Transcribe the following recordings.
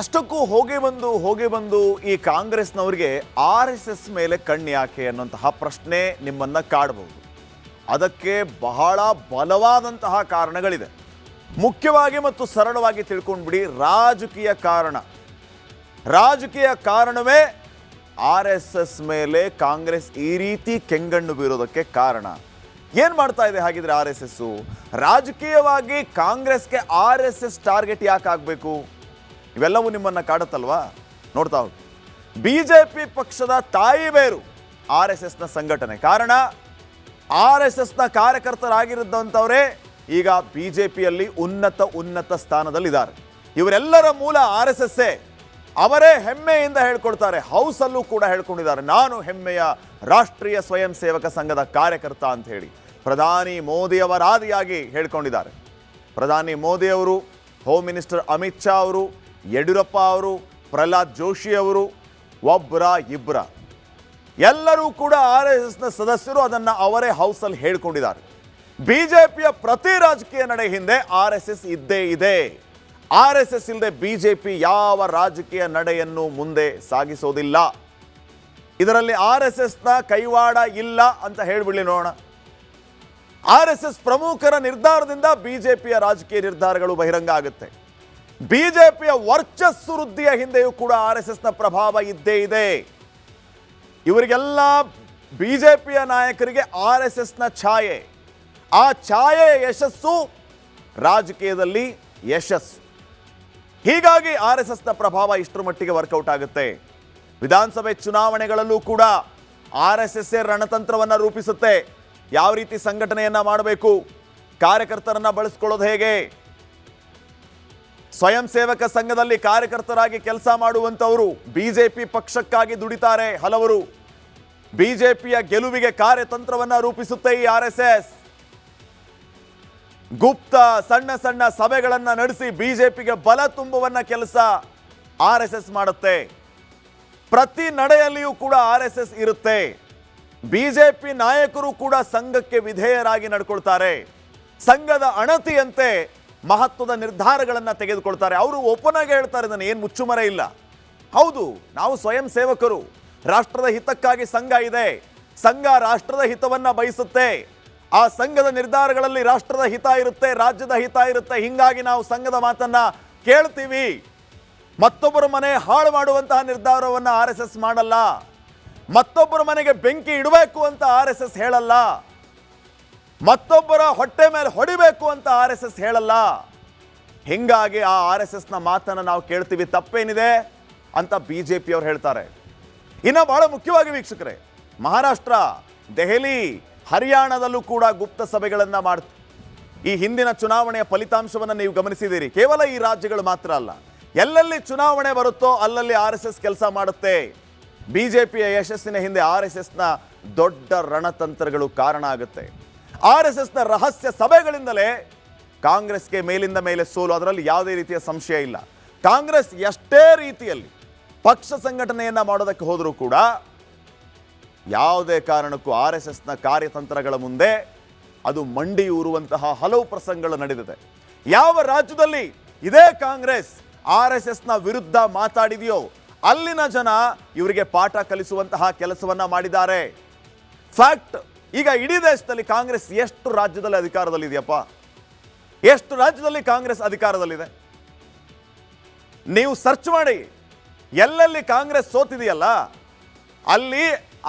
ಅಷ್ಟಕ್ಕೂ ಹೋಗಿ ಬಂದು ಹೋಗಿ ಬಂದು ಈ ಕಾಂಗ್ರೆಸ್ನವರಿಗೆ ಆರ್ ಎಸ್ ಎಸ್ ಮೇಲೆ ಕಣ್ಣು ಯಾಕೆ ಅನ್ನುವಂತಹ ಪ್ರಶ್ನೆ ನಿಮ್ಮನ್ನು ಕಾಡಬಹುದು ಅದಕ್ಕೆ ಬಹಳ ಬಲವಾದಂತಹ ಕಾರಣಗಳಿದೆ. ಮುಖ್ಯವಾಗಿ ಮತ್ತು ಸರಳವಾಗಿ ತಿಳ್ಕೊಂಡ್ಬಿಡಿ, ರಾಜಕೀಯ ಕಾರಣ. ರಾಜಕೀಯ ಕಾರಣವೇ ಆರ್ ಎಸ್ ಎಸ್ ಮೇಲೆ ಕಾಂಗ್ರೆಸ್ ಈ ರೀತಿ ಕೆಂಗಣ್ಣು ಬೀರೋದಕ್ಕೆ ಕಾರಣ. ಏನು ಮಾಡ್ತಾ ಇದೆ ಹಾಗಿದ್ರೆ ಆರ್ ಎಸ್ ಎಸ್ಸು? ರಾಜಕೀಯವಾಗಿ ಕಾಂಗ್ರೆಸ್ಗೆ ಆರ್ ಎಸ್ ಎಸ್ ಟಾರ್ಗೆಟ್ ಯಾಕೆ ಆಗಬೇಕು ಇವೆಲ್ಲವೂ ನಿಮ್ಮನ್ನು ಕಾಡುತ್ತಲ್ವಾ? ನೋಡ್ತಾ ಹೋಗಿ. ಪಿ ಪಕ್ಷದ ತಾಯಿ ಬೇರು ಆರ್ ಎಸ್ ಎಸ್ನ ಸಂಘಟನೆ. ಕಾರಣ, ಆರ್ ಎಸ್ ಎಸ್ನ ಕಾರ್ಯಕರ್ತರಾಗಿರುವಂಥವರೇ ಈಗ ಬಿ ಜೆ ಪಿಯಲ್ಲಿ ಉನ್ನತ ಉನ್ನತ ಸ್ಥಾನದಲ್ಲಿದ್ದಾರೆ. ಇವರೆಲ್ಲರ ಮೂಲ ಆರ್ ಎಸ್ ಎಸ್ಸೇ. ಅವರೇ ಹೆಮ್ಮೆಯಿಂದ ಹೇಳ್ಕೊಳ್ತಾರೆ ಹೌಸಲ್ಲೂ ಕೂಡ ಹೇಳ್ಕೊಂಡಿದ್ದಾರೆ. ನಾನು ಹೆಮ್ಮೆಯ ರಾಷ್ಟ್ರೀಯ ಸ್ವಯಂ ಸೇವಕ ಸಂಘದ ಕಾರ್ಯಕರ್ತ ಅಂತ ಹೇಳಿ ಪ್ರಧಾನಿ ಮೋದಿಯವರಾದಿಯಾಗಿ ಹೇಳ್ಕೊಂಡಿದ್ದಾರೆ. ಪ್ರಧಾನಿ ಮೋದಿಯವರು ಹೋಮ್ ಮಿನಿಸ್ಟರ್ ಅಮಿತ್ ಶಾ ಅವರು ಯಡಿಯೂರಪ್ಪ ಅವರು, ಪ್ರಹ್ಲಾದ್ ಜೋಶಿ ಅವರು ಒಬ್ಬರ ಇಬ್ಬರ ಎಲ್ಲರೂ ಕೂಡ ಆರ್ ಎಸ್ ಎಸ್ನ ಸದಸ್ಯರು ಅದನ್ನ ಅವರೇ ಹೌಸಲ್ಲಿ ಹೇಳ್ಕೊಂಡಿದ್ದಾರೆ. ಬಿಜೆಪಿಯ ಪ್ರತಿ ರಾಜಕೀಯ ನಡೆ ಹಿಂದೆ ಆರ್ ಎಸ್ ಎಸ್ ಇದ್ದೇ ಇದೆ. ಆರ್ ಎಸ್ ಎಸ್ ಇಲ್ಲದೆ ಬಿಜೆಪಿ ಯಾವ ರಾಜಕೀಯ ನಡೆಯನ್ನು ಮುಂದೆ ಸಾಗಿಸೋದಿಲ್ಲ. ಇದರಲ್ಲಿ ಆರ್ ಎಸ್ ಎಸ್ನ ಕೈವಾಡ ಇಲ್ಲ ಅಂತ ಹೇಳಿಬಿಡಲಿ ನೋಡೋಣ. ಆರ್ ಎಸ್ ಎಸ್ ಪ್ರಮುಖರ ನಿರ್ಧಾರದಿಂದ ಬಿಜೆಪಿಯ ರಾಜಕೀಯ ನಿರ್ಧಾರಗಳು ಬಹಿರಂಗ ಆಗುತ್ತೆ. ಬಿಜೆಪಿಯ ವರ್ಚಸ್ಸು ವೃದ್ಧಿಯ ಹಿಂದೆಯೂ ಕೂಡ ಆರ್ ಎಸ್ ಎಸ್ನ ಪ್ರಭಾವ ಇದ್ದೇ ಇದೆ. ಇವರಿಗೆಲ್ಲ ಬಿಜೆಪಿಯ ನಾಯಕರಿಗೆ ಆರ್ ಎಸ್ ಎಸ್ನ ಛಾಯೆ. ಆ ಛಾಯೆಯ ಯಶಸ್ಸು ರಾಜಕೀಯದಲ್ಲಿ ಯಶಸ್ಸು. ಹೀಗಾಗಿ ಆರ್ ಎಸ್ ಎಸ್ನ ಪ್ರಭಾವ ಇಷ್ಟರ ಮಟ್ಟಿಗೆ ವರ್ಕೌಟ್ ಆಗುತ್ತೆ. ವಿಧಾನಸಭೆ ಚುನಾವಣೆಗಳಲ್ಲೂ ಕೂಡ ಆರ್ ಎಸ್ ಎಸ್ ರಣತಂತ್ರವನ್ನು ರೂಪಿಸುತ್ತೆ. ಯಾವ ರೀತಿ ಸಂಘಟನೆಯನ್ನು ಮಾಡಬೇಕು? ಕಾರ್ಯಕರ್ತರನ್ನು ಬಳಸ್ಕೊಳ್ಳೋದು ಹೇಗೆ? ಸ್ವಯಂ ಸೇವಕ ಸಂಘದಲ್ಲಿ ಕಾರ್ಯಕರ್ತರಾಗಿ ಕೆಲಸ ಮಾಡುವಂತವರು ಬಿಜೆಪಿ ಪಕ್ಷಕ್ಕಾಗಿ ದುಡಿತಾರೆ ಹಲವರು. ಬಿಜೆಪಿಯ ಗೆಲುವಿಗೆ ಕಾರ್ಯತಂತ್ರವನ್ನ ರೂಪಿಸುತ್ತೆ ಈ ಆರ್ ಗುಪ್ತ ಸಣ್ಣ ಸಣ್ಣ ಸಭೆಗಳನ್ನ ನಡೆಸಿ ಬಿಜೆಪಿಗೆ ಬಲ ತುಂಬುವನ್ನ ಕೆಲಸ ಆರ್ ಮಾಡುತ್ತೆ. ಪ್ರತಿ ನಡೆಯಲ್ಲಿಯೂ ಕೂಡ ಆರ್ ಇರುತ್ತೆ. ಬಿಜೆಪಿ ನಾಯಕರು ಕೂಡ ಸಂಘಕ್ಕೆ ವಿಧೇಯರಾಗಿ ನಡ್ಕೊಳ್ತಾರೆ. ಸಂಘದ ಅಣತಿಯಂತೆ ಮಹತ್ವದ ನಿರ್ಧಾರಗಳನ್ನು ತೆಗೆದುಕೊಳ್ತಾರೆ. ಅವರು ಓಪನ್ ಆಗಿ ಹೇಳ್ತಾರೆ ನಾನು ಏನು ಮುಚ್ಚುಮರೆ ಇಲ್ಲ. ಹೌದು, ನಾವು ಸ್ವಯಂ ಸೇವಕರು. ರಾಷ್ಟ್ರದ ಹಿತಕ್ಕಾಗಿ ಸಂಘ ಇದೆ. ಸಂಘ ರಾಷ್ಟ್ರದ ಹಿತವನ್ನು ಬಯಸುತ್ತೆ. ಆ ಸಂಘದ ನಿರ್ಧಾರಗಳಲ್ಲಿ ರಾಷ್ಟ್ರದ ಹಿತ ಇರುತ್ತೆ, ರಾಜ್ಯದ ಹಿತ ಇರುತ್ತೆ. ಹಿಂಗಾಗಿ ನಾವು ಸಂಘದ ಮಾತನ್ನ ಕೇಳ್ತೀವಿ. ಮತ್ತೊಬ್ಬರ ಮನೆ ಹಾಳು ಮಾಡುವಂತಹ ನಿರ್ಧಾರವನ್ನು ಆರ್ ಮಾಡಲ್ಲ. ಮತ್ತೊಬ್ಬರ ಮನೆಗೆ ಬೆಂಕಿ ಇಡಬೇಕು ಅಂತ ಆರ್ ಹೇಳಲ್ಲ. ಮತ್ತೊಬ್ಬರ ಹೊಟ್ಟೆ ಮೇಲೆ ಹೊಡಿಬೇಕು ಅಂತ ಆರ್ ಎಸ್ ಎಸ್ ಹೇಳಲ್ಲ. ಹಿಂಗಾಗಿ ಆ ಆರ್ ಎಸ್ ಎಸ್ನ ಮಾತನ್ನ ನಾವು ಕೇಳ್ತೀವಿ, ತಪ್ಪೇನಿದೆ ಅಂತ ಬಿಜೆಪಿ ಪಿಯವ್ರು ಹೇಳ್ತಾರೆ. ಇನ್ನ ಬಹಳ ಮುಖ್ಯವಾಗಿ ವೀಕ್ಷಕರೇ, ಮಹಾರಾಷ್ಟ್ರ, ದೆಹಲಿ, ಹರಿಯಾಣದಲ್ಲೂ ಕೂಡ ಗುಪ್ತ ಸಭೆಗಳನ್ನು ಮಾಡ್ತು, ಈ ಹಿಂದಿನ ಚುನಾವಣೆಯ ಫಲಿತಾಂಶವನ್ನು ನೀವು ಗಮನಿಸಿದ್ದೀರಿ. ಕೇವಲ ಈ ರಾಜ್ಯಗಳು ಮಾತ್ರ ಅಲ್ಲ, ಎಲ್ಲೆಲ್ಲಿ ಚುನಾವಣೆ ಬರುತ್ತೋ ಅಲ್ಲಲ್ಲಿ ಆರ್ ಎಸ್ ಎಸ್ ಕೆಲಸ ಮಾಡುತ್ತೆ. ಬಿಜೆಪಿಯ ಯಶಸ್ಸಿನ ಹಿಂದೆ ಆರ್ ಎಸ್ ಎಸ್ನ ದೊಡ್ಡ ರಣತಂತ್ರಗಳು ಕಾರಣ ಆಗುತ್ತೆ. ಆರ್ ಎಸ್ ಎಸ್ನ ರಹಸ್ಯ ಸಭೆಗಳಿಂದಲೇ ಕಾಂಗ್ರೆಸ್ಗೆ ಮೇಲಿಂದ ಮೇಲೆ ಸೋಲು. ಅದರಲ್ಲಿ ಯಾವುದೇ ರೀತಿಯ ಸಂಶಯ ಇಲ್ಲ. ಕಾಂಗ್ರೆಸ್ ಎಷ್ಟೇ ರೀತಿಯಲ್ಲಿ ಪಕ್ಷ ಸಂಘಟನೆಯನ್ನು ಮಾಡೋದಕ್ಕೆ ಹೋದರೂ ಕೂಡ ಯಾವುದೇ ಕಾರಣಕ್ಕೂ ಆರ್ ಎಸ್ ಎಸ್ನ ಕಾರ್ಯತಂತ್ರಗಳ ಮುಂದೆ ಅದು ಮಂಡಿ ಊರುವಂತಹ ಹಲವು ಪ್ರಸಂಗಗಳು ನಡೆದಿದೆ. ಯಾವ ರಾಜ್ಯದಲ್ಲಿ ಇದೇ ಕಾಂಗ್ರೆಸ್ ಆರ್ ಎಸ್ ಎಸ್ನ ವಿರುದ್ಧ ಮಾತಾಡಿದೆಯೋ ಅಲ್ಲಿನ ಜನ ಇವರಿಗೆ ಪಾಠ ಕಲಿಸುವಂತಹ ಕೆಲಸವನ್ನ ಮಾಡಿದ್ದಾರೆ. ಫ್ಯಾಕ್ಟ್ ಈಗ ಇಡೀ ದೇಶದಲ್ಲಿ ಕಾಂಗ್ರೆಸ್ ಎಷ್ಟು ರಾಜ್ಯದಲ್ಲಿ ಅಧಿಕಾರದಲ್ಲಿದೆಯಪ್ಪ? ಎಷ್ಟು ರಾಜ್ಯದಲ್ಲಿ ಕಾಂಗ್ರೆಸ್ ಅಧಿಕಾರದಲ್ಲಿದೆ? ನೀವು ಸರ್ಚ್ ಮಾಡಿ, ಎಲ್ಲೆಲ್ಲಿ ಕಾಂಗ್ರೆಸ್ ಸೋತಿದೆಯಲ್ಲ, ಅಲ್ಲಿ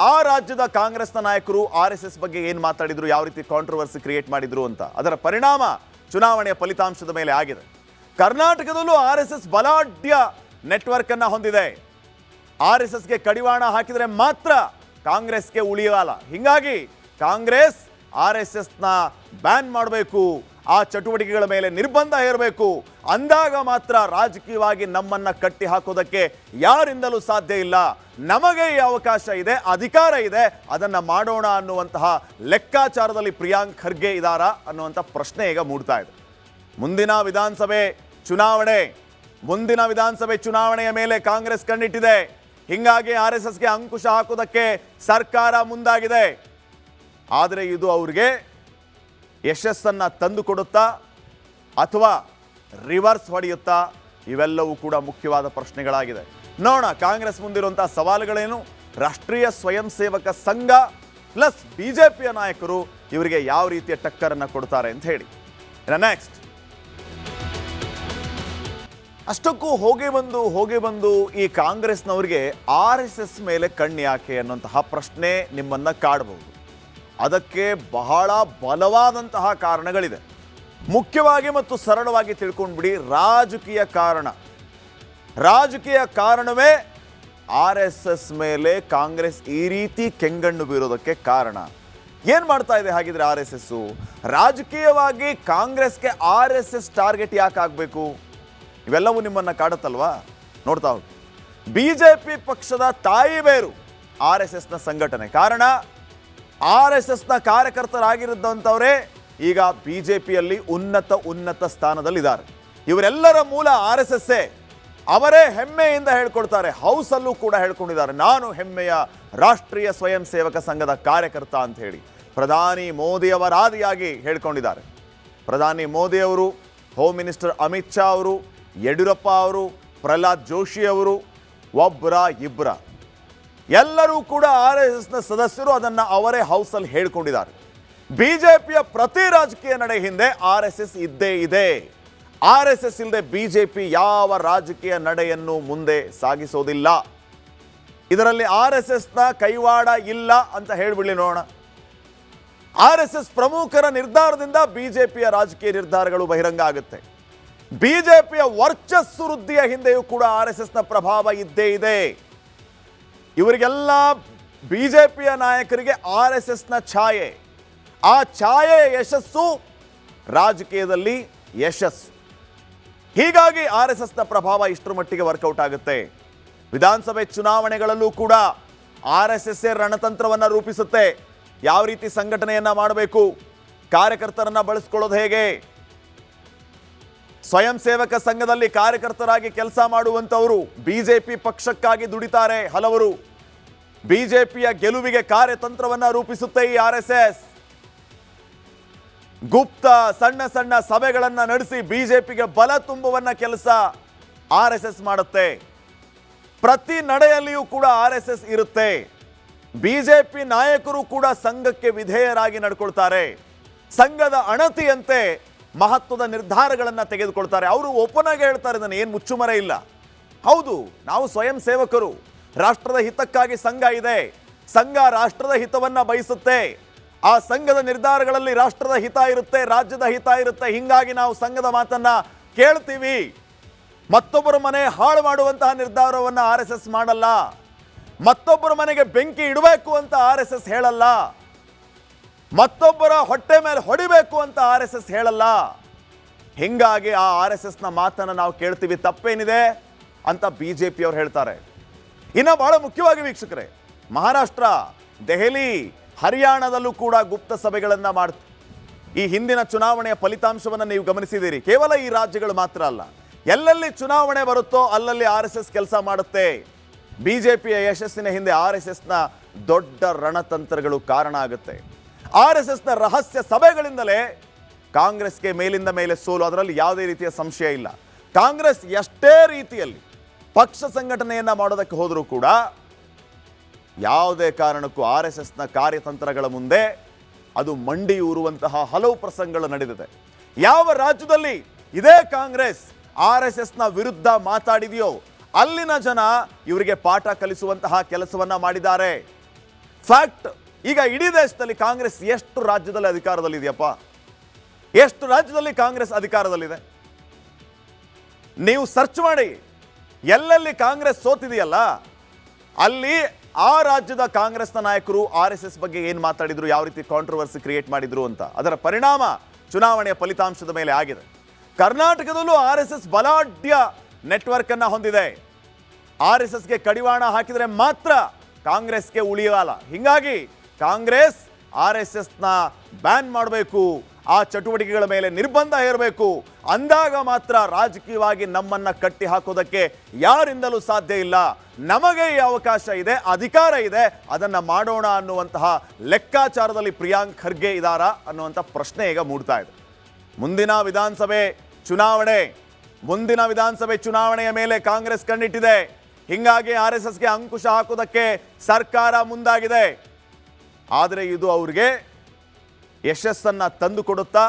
ಆ ರಾಜ್ಯದ ಕಾಂಗ್ರೆಸ್ನ ನಾಯಕರು ಆರ್ ಬಗ್ಗೆ ಏನು ಮಾತಾಡಿದ್ರು, ಯಾವ ರೀತಿ ಕಾಂಟ್ರವರ್ಸಿ ಕ್ರಿಯೇಟ್ ಮಾಡಿದ್ರು ಅಂತ. ಅದರ ಪರಿಣಾಮ ಚುನಾವಣೆಯ ಫಲಿತಾಂಶದ ಮೇಲೆ ಆಗಿದೆ. ಕರ್ನಾಟಕದಲ್ಲೂ ಆರ್ ಎಸ್ ಎಸ್ ಬಲಾಢ್ಯ ನೆಟ್ವರ್ಕ್ ಅನ್ನ ಹೊಂದಿದೆ. ಆರ್ ಎಸ್ ಎಸ್ಗೆ ಕಡಿವಾಣ ಹಾಕಿದರೆ ಮಾತ್ರ ಕಾಂಗ್ರೆಸ್ಗೆ ಉಳಿಯಲ್ಲ. ಹಿಂಗಾಗಿ ಕಾಂಗ್ರೆಸ್ ಆರ್ ಎಸ್ ಎಸ್ನ ಬ್ಯಾನ್ ಮಾಡಬೇಕು, ಆ ಚಟುವಟಿಕೆಗಳ ಮೇಲೆ ನಿರ್ಬಂಧ ಹೇರಬೇಕು. ಅಂದಾಗ ಮಾತ್ರ ರಾಜಕೀಯವಾಗಿ ನಮ್ಮನ್ನ ಕಟ್ಟಿ ಹಾಕೋದಕ್ಕೆ ಯಾರಿಂದಲೂ ಸಾಧ್ಯ ಇಲ್ಲ. ನಮಗೆ ಈ ಅವಕಾಶ ಇದೆ, ಅಧಿಕಾರ ಇದೆ, ಅದನ್ನ ಮಾಡೋಣ ಅನ್ನುವಂತಹ ಲೆಕ್ಕಾಚಾರದಲ್ಲಿ ಪ್ರಿಯಾಂಕ್ ಖರ್ಗೆ ಇದಾರ ಅನ್ನುವಂಥ ಪ್ರಶ್ನೆ ಈಗ ಮೂಡ್ತಾ ಇದೆ. ಮುಂದಿನ ವಿಧಾನಸಭೆ ಚುನಾವಣೆ. ಮುಂದಿನ ವಿಧಾನಸಭೆ ಚುನಾವಣೆಯ ಮೇಲೆ ಕಾಂಗ್ರೆಸ್ ಕಣ್ಣಿಟ್ಟಿದೆ. ಹಿಂಗಾಗಿ ಆರ್ ಎಸ್ ಎಸ್ಗೆ ಅಂಕುಶ ಹಾಕೋದಕ್ಕೆ ಸರ್ಕಾರ ಮುಂದಾಗಿದೆ. ಆದರೆ ಇದು ಅವ್ರಿಗೆ ಯಶಸ್ಸನ್ನು ತಂದು ಕೊಡುತ್ತಾ ಅಥವಾ ರಿವರ್ಸ್ ಹೊಡೆಯುತ್ತಾ ಇವೆಲ್ಲವೂ ಕೂಡ ಮುಖ್ಯವಾದ ಪ್ರಶ್ನೆಗಳಾಗಿದೆ. ನೋಡೋಣ, ಕಾಂಗ್ರೆಸ್ ಮುಂದಿರುವಂಥ ಸವಾಲುಗಳೇನು? ರಾಷ್ಟ್ರೀಯ ಸ್ವಯಂ ಸೇವಕ ಸಂಘ ಪ್ಲಸ್ ಬಿಜೆಪಿಯ ನಾಯಕರು ಇವರಿಗೆ ಯಾವ ರೀತಿಯ ಟಕ್ಕರನ್ನು ಕೊಡ್ತಾರೆ ಅಂತ ಹೇಳಿ. ನೆಕ್ಸ್ಟ್ ಅಷ್ಟಕ್ಕೂ ಹೋಗಿ ಬಂದು ಹೋಗಿ ಬಂದು ಈ ಕಾಂಗ್ರೆಸ್ನವರಿಗೆ ಆರ್ ಎಸ್ ಎಸ್ ಮೇಲೆ ಕಣ್ಣು ಯಾಕೆ ಅನ್ನುವಂತಹ ಪ್ರಶ್ನೆ ನಿಮ್ಮನ್ನ ಕಾಡಬಹುದು ಅದಕ್ಕೆ ಬಹಳ ಬಲವಾದಂತಹ ಕಾರಣಗಳಿದೆ. ಮುಖ್ಯವಾಗಿ ಮತ್ತು ಸರಳವಾಗಿ ತಿಳ್ಕೊಂಡ್ಬಿಡಿ, ರಾಜಕೀಯ ಕಾರಣ. ರಾಜಕೀಯ ಕಾರಣವೇ ಆರ್ ಎಸ್ ಎಸ್ ಮೇಲೆ ಕಾಂಗ್ರೆಸ್ ಈ ರೀತಿ ಕೆಂಗಣ್ಣು ಬೀರೋದಕ್ಕೆ ಕಾರಣ. ಏನು ಮಾಡ್ತಾ ಇದೆ ಹಾಗಿದ್ರೆ ಆರ್ ಎಸ್ ಎಸ್ ರಾಜಕೀಯವಾಗಿ ಕಾಂಗ್ರೆಸ್ಗೆ ಆರ್ ಎಸ್ ಎಸ್ ಟಾರ್ಗೆಟ್ ಯಾಕೆ ಆಗಬೇಕು? ಇವೆಲ್ಲವೂ ನಿಮ್ಮನ್ನ ಕಾಡುತ್ತಲ್ವಾ? ನೋಡ್ತಾ ಹೋಗಿ. ಬಿಜೆಪಿ ಪಕ್ಷದ ತಾಯಿ ಬೇರು ಆರ್ ಎಸ್ ಎಸ್ನ ಸಂಘಟನೆ. ಕಾರಣ? ಆರ್ ಎಸ್ ಎಸ್ನ ಕಾರ್ಯಕರ್ತರಾಗಿರುವಂಥವರೇ ಈಗ ಬಿ ಜೆ ಪಿಯಲ್ಲಿ ಉನ್ನತ ಉನ್ನತ ಸ್ಥಾನದಲ್ಲಿದ್ದಾರೆ. ಇವರೆಲ್ಲರ ಮೂಲ ಆರ್ ಎಸ್ ಎಸ್ಸೇ ಅವರೇ ಹೆಮ್ಮೆಯಿಂದ ಹೇಳ್ಕೊಳ್ತಾರೆ ಹೌಸಲ್ಲೂ ಕೂಡ ಹೇಳ್ಕೊಂಡಿದ್ದಾರೆ. ನಾನು ಹೆಮ್ಮೆಯ ರಾಷ್ಟ್ರೀಯ ಸ್ವಯಂ ಸೇವಕ ಸಂಘದ ಕಾರ್ಯಕರ್ತ ಅಂತ ಹೇಳಿ ಪ್ರಧಾನಿ ಮೋದಿಯವರಾದಿಯಾಗಿ ಹೇಳ್ಕೊಂಡಿದ್ದಾರೆ. ಪ್ರಧಾನಿ ಮೋದಿಯವರು, ಹೋಮ್ ಮಿನಿಸ್ಟರ್ ಅಮಿತ್ ಶಾ ಅವರು, ಯಡಿಯೂರಪ್ಪ ಅವರು, ಪ್ರಹ್ಲಾದ್ ಜೋಶಿ ಅವರು ಒಬ್ಬರ ಇಬ್ಬರ ಎಲ್ಲರೂ ಕೂಡ ಆರ್ ಎಸ್ ಎಸ್ನ ಸದಸ್ಯರು ಅದನ್ನ ಅವರೇ ಹೌಸಲ್ಲಿ ಹೇಳ್ಕೊಂಡಿದ್ದಾರೆ. ಬಿಜೆಪಿಯ ಪ್ರತಿ ರಾಜಕೀಯ ನಡೆ ಹಿಂದೆ ಆರ್ ಎಸ್ ಎಸ್ ಇದ್ದೇ ಇದೆ. ಆರ್ ಎಸ್ ಎಸ್ ಇಲ್ಲದೆ ಬಿಜೆಪಿ ಯಾವ ರಾಜಕೀಯ ನಡೆಯನ್ನು ಮುಂದೆ ಸಾಗಿಸೋದಿಲ್ಲ. ಇದರಲ್ಲಿ ಆರ್ ಎಸ್ ಎಸ್ನ ಕೈವಾಡ ಇಲ್ಲ ಅಂತ ಹೇಳ್ಬಿಡ್ಲಿ ನೋಡೋಣ. ಆರ್ ಎಸ್ ಎಸ್ ಪ್ರಮುಖರ ನಿರ್ಧಾರದಿಂದ ಬಿಜೆಪಿಯ ರಾಜಕೀಯ ನಿರ್ಧಾರಗಳು ಬಹಿರಂಗ ಆಗುತ್ತೆ. ಬಿಜೆಪಿಯ ವರ್ಚಸ್ಸು ವೃದ್ಧಿಯ ಹಿಂದೆಯೂ ಕೂಡ ಆರ್ ಎಸ್ ಎಸ್ನ ಪ್ರಭಾವ ಇದ್ದೇ ಇದೆ. ಇವರಿಗೆಲ್ಲ ಬಿ ಜೆ ಪಿಯ ನಾಯಕರಿಗೆ ಆರ್ ಎಸ್ ಎಸ್ನ ಛಾಯೆ. ಆ ಛಾಯೆಯ ಯಶಸ್ಸು ರಾಜಕೀಯದಲ್ಲಿ ಯಶಸ್ಸು. ಹೀಗಾಗಿ ಆರ್ ಎಸ್ ಎಸ್ನ ಪ್ರಭಾವ ಇಷ್ಟರ ಮಟ್ಟಿಗೆ ವರ್ಕೌಟ್ ಆಗುತ್ತೆ. ವಿಧಾನಸಭೆ ಚುನಾವಣೆಗಳಲ್ಲೂ ಕೂಡ ಆರ್ ಎಸ್ ಎಸ್ ರಣತಂತ್ರವನ್ನು ರೂಪಿಸುತ್ತೆ. ಯಾವ ರೀತಿ ಸಂಘಟನೆಯನ್ನು ಮಾಡಬೇಕು? ಕಾರ್ಯಕರ್ತರನ್ನು ಬಳಸ್ಕೊಳ್ಳೋದು ಹೇಗೆ? ಸ್ವಯಂ ಸೇವಕ ಸಂಘದಲ್ಲಿ ಕಾರ್ಯಕರ್ತರಾಗಿ ಕೆಲಸ ಮಾಡುವಂತವರು ಬಿಜೆಪಿ ಪಕ್ಷಕ್ಕಾಗಿ ದುಡಿತಾರೆ ಹಲವರು. ಬಿಜೆಪಿಯ ಗೆಲುವಿಗೆ ಕಾರ್ಯತಂತ್ರವನ್ನ ರೂಪಿಸುತ್ತೆ ಈ ಆರ್ ಗುಪ್ತ ಸಣ್ಣ ಸಣ್ಣ ಸಭೆಗಳನ್ನ ನಡೆಸಿ ಬಿಜೆಪಿಗೆ ಬಲ ತುಂಬುವನ್ನ ಕೆಲಸ ಆರ್ ಮಾಡುತ್ತೆ. ಪ್ರತಿ ನಡೆಯಲ್ಲಿಯೂ ಕೂಡ ಆರ್ ಇರುತ್ತೆ. ಬಿಜೆಪಿ ನಾಯಕರು ಕೂಡ ಸಂಘಕ್ಕೆ ವಿಧೇಯರಾಗಿ ನಡ್ಕೊಳ್ತಾರೆ. ಸಂಘದ ಅಣತಿಯಂತೆ ಮಹತ್ವದ ನಿರ್ಧಾರಗಳನ್ನು ತೆಗೆದುಕೊಳ್ತಾರೆ. ಅವರು ಓಪನ್ ಆಗಿ ಹೇಳ್ತಾರೆ ನಾನು ಏನು ಮುಚ್ಚುಮರೆ ಇಲ್ಲ. ಹೌದು, ನಾವು ಸ್ವಯಂ ಸೇವಕರು. ರಾಷ್ಟ್ರದ ಹಿತಕ್ಕಾಗಿ ಸಂಘ ಇದೆ. ಸಂಘ ರಾಷ್ಟ್ರದ ಹಿತವನ್ನು ಬಯಸುತ್ತೆ. ಆ ಸಂಘದ ನಿರ್ಧಾರಗಳಲ್ಲಿ ರಾಷ್ಟ್ರದ ಹಿತ ಇರುತ್ತೆ, ರಾಜ್ಯದ ಹಿತ ಇರುತ್ತೆ. ಹಿಂಗಾಗಿ ನಾವು ಸಂಘದ ಮಾತನ್ನ ಕೇಳ್ತೀವಿ. ಮತ್ತೊಬ್ಬರ ಮನೆ ಹಾಳು ಮಾಡುವಂತಹ ನಿರ್ಧಾರವನ್ನು ಆರ್ ಮಾಡಲ್ಲ. ಮತ್ತೊಬ್ಬರ ಮನೆಗೆ ಬೆಂಕಿ ಇಡಬೇಕು ಅಂತ ಆರ್ ಹೇಳಲ್ಲ. ಮತ್ತೊಬ್ಬರ ಹೊಟ್ಟೆ ಮೇಲೆ ಹೊಡಿಬೇಕು ಅಂತ ಆರ್ ಎಸ್ ಎಸ್ ಹೇಳಲ್ಲ. ಹಿಂಗಾಗಿ ಆ ಆರ್ ಎಸ್ ಎಸ್ನ ಮಾತನ್ನ ನಾವು ಕೇಳ್ತೀವಿ, ತಪ್ಪೇನಿದೆ ಅಂತ ಬಿ ಜೆ ಪಿಯವ್ರು ಹೇಳ್ತಾರೆ. ಇನ್ನು ಬಹಳ ಮುಖ್ಯವಾಗಿ ವೀಕ್ಷಕರೇ, ಮಹಾರಾಷ್ಟ್ರ, ದೆಹಲಿ, ಹರಿಯಾಣದಲ್ಲೂ ಕೂಡ ಗುಪ್ತ ಸಭೆಗಳನ್ನು ಮಾಡ್ತು, ಈ ಹಿಂದಿನ ಚುನಾವಣೆಯ ಫಲಿತಾಂಶವನ್ನು ನೀವು ಗಮನಿಸಿದ್ದೀರಿ. ಕೇವಲ ಈ ರಾಜ್ಯಗಳು ಮಾತ್ರ ಅಲ್ಲ, ಎಲ್ಲೆಲ್ಲಿ ಚುನಾವಣೆ ಬರುತ್ತೋ ಅಲ್ಲಲ್ಲಿ ಆರ್ ಎಸ್ ಎಸ್ ಕೆಲಸ ಮಾಡುತ್ತೆ. ಬಿಜೆಪಿಯ ಯಶಸ್ಸಿನ ಹಿಂದೆ ಆರ್ ಎಸ್ ಎಸ್ನ ದೊಡ್ಡ ರಣತಂತ್ರಗಳು ಕಾರಣ ಆಗುತ್ತೆ. ಆರ್ ಎಸ್ ಎಸ್ನ ರಹಸ್ಯ ಸಭೆಗಳಿಂದಲೇ ಕಾಂಗ್ರೆಸ್ಗೆ ಮೇಲಿಂದ ಮೇಲೆ ಸೋಲು. ಅದರಲ್ಲಿ ಯಾವುದೇ ರೀತಿಯ ಸಂಶಯ ಇಲ್ಲ. ಕಾಂಗ್ರೆಸ್ ಎಷ್ಟೇ ರೀತಿಯಲ್ಲಿ ಪಕ್ಷ ಸಂಘಟನೆಯನ್ನು ಮಾಡೋದಕ್ಕೆ ಹೋದರೂ ಕೂಡ ಯಾವುದೇ ಕಾರಣಕ್ಕೂ ಆರ್ ಎಸ್ ಎಸ್ನ ಕಾರ್ಯತಂತ್ರಗಳ ಮುಂದೆ ಅದು ಮಂಡಿ ಊರುವಂತಹ ಹಲವು ಪ್ರಸಂಗಗಳು ನಡೆದಿದೆ. ಯಾವ ರಾಜ್ಯದಲ್ಲಿ ಇದೇ ಕಾಂಗ್ರೆಸ್ ಆರ್ ಎಸ್ ಎಸ್ನ ವಿರುದ್ಧ ಮಾತಾಡಿದೆಯೋ ಅಲ್ಲಿನ ಜನ ಇವರಿಗೆ ಪಾಠ ಕಲಿಸುವಂತಹ ಕೆಲಸವನ್ನ ಮಾಡಿದ್ದಾರೆ. ಫ್ಯಾಕ್ಟ್ ಈಗ ಇಡೀ ದೇಶದಲ್ಲಿ ಕಾಂಗ್ರೆಸ್ ಎಷ್ಟು ರಾಜ್ಯದಲ್ಲಿ ಅಧಿಕಾರದಲ್ಲಿದೆಯಪ್ಪ? ಎಷ್ಟು ರಾಜ್ಯದಲ್ಲಿ ಕಾಂಗ್ರೆಸ್ ಅಧಿಕಾರದಲ್ಲಿದೆ? ನೀವು ಸರ್ಚ್ ಮಾಡಿ, ಎಲ್ಲೆಲ್ಲಿ ಕಾಂಗ್ರೆಸ್ ಸೋತಿದೆಯಲ್ಲ, ಅಲ್ಲಿ ಆ ರಾಜ್ಯದ ಕಾಂಗ್ರೆಸ್ನ ನಾಯಕರು ಆರ್ ಬಗ್ಗೆ ಏನು ಮಾತಾಡಿದ್ರು, ಯಾವ ರೀತಿ ಕಾಂಟ್ರವರ್ಸಿ ಕ್ರಿಯೇಟ್ ಮಾಡಿದ್ರು ಅಂತ. ಅದರ ಪರಿಣಾಮ ಚುನಾವಣೆಯ ಫಲಿತಾಂಶದ ಮೇಲೆ ಆಗಿದೆ. ಕರ್ನಾಟಕದಲ್ಲೂ ಆರ್ ಎಸ್ ಎಸ್ ಬಲಾಢ್ಯ ನೆಟ್ವರ್ಕ್ ಅನ್ನ ಹೊಂದಿದೆ. ಆರ್ ಎಸ್ ಎಸ್ಗೆ ಕಡಿವಾಣ ಹಾಕಿದರೆ ಮಾತ್ರ ಕಾಂಗ್ರೆಸ್ಗೆ ಉಳಿಯಲ್ಲ. ಹಿಂಗಾಗಿ ಕಾಂಗ್ರೆಸ್ ಆರ್ ಎಸ್ ಎಸ್ನ ಬ್ಯಾನ್ ಮಾಡಬೇಕು, ಆ ಚಟುವಟಿಕೆಗಳ ಮೇಲೆ ನಿರ್ಬಂಧ ಹೇರಬೇಕು. ಅಂದಾಗ ಮಾತ್ರ ರಾಜಕೀಯವಾಗಿ ನಮ್ಮನ್ನ ಕಟ್ಟಿ ಹಾಕೋದಕ್ಕೆ ಯಾರಿಂದಲೂ ಸಾಧ್ಯ ಇಲ್ಲ. ನಮಗೆ ಈ ಅವಕಾಶ ಇದೆ, ಅಧಿಕಾರ ಇದೆ, ಅದನ್ನ ಮಾಡೋಣ ಅನ್ನುವಂತಹ ಲೆಕ್ಕಾಚಾರದಲ್ಲಿ ಪ್ರಿಯಾಂಕ್ ಖರ್ಗೆ ಇದಾರ ಅನ್ನುವಂಥ ಪ್ರಶ್ನೆ ಈಗ ಮೂಡ್ತಾ ಇದೆ. ಮುಂದಿನ ವಿಧಾನಸಭೆ ಚುನಾವಣೆ. ಮುಂದಿನ ವಿಧಾನಸಭೆ ಚುನಾವಣೆಯ ಮೇಲೆ ಕಾಂಗ್ರೆಸ್ ಕಣ್ಣಿಟ್ಟಿದೆ. ಹಿಂಗಾಗಿ ಆರ್ ಎಸ್ ಎಸ್ಗೆ ಅಂಕುಶ ಹಾಕೋದಕ್ಕೆ ಸರ್ಕಾರ ಮುಂದಾಗಿದೆ. ಆದರೆ ಇದು ಅವ್ರಿಗೆ ಯಶಸ್ಸನ್ನು ತಂದು ಕೊಡುತ್ತಾ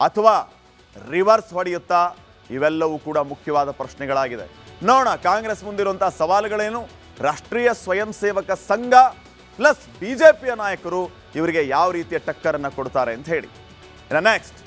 ಅಥವಾ ರಿವರ್ಸ್ ಹೊಡೆಯುತ್ತಾ ಇವೆಲ್ಲವೂ ಕೂಡ ಮುಖ್ಯವಾದ ಪ್ರಶ್ನೆಗಳಾಗಿದೆ. ನೋಡೋಣ, ಕಾಂಗ್ರೆಸ್ ಮುಂದಿರುವಂಥ ಸವಾಲುಗಳೇನು? ರಾಷ್ಟ್ರೀಯ ಸ್ವಯಂ ಸೇವಕ ಸಂಘ ಪ್ಲಸ್ ಬಿಜೆಪಿಯ ನಾಯಕರು ಇವರಿಗೆ ಯಾವ ರೀತಿಯ ಟಕ್ಕರನ್ನು ಕೊಡ್ತಾರೆ ಅಂತ ಹೇಳಿ. ನೆಕ್ಸ್ಟ್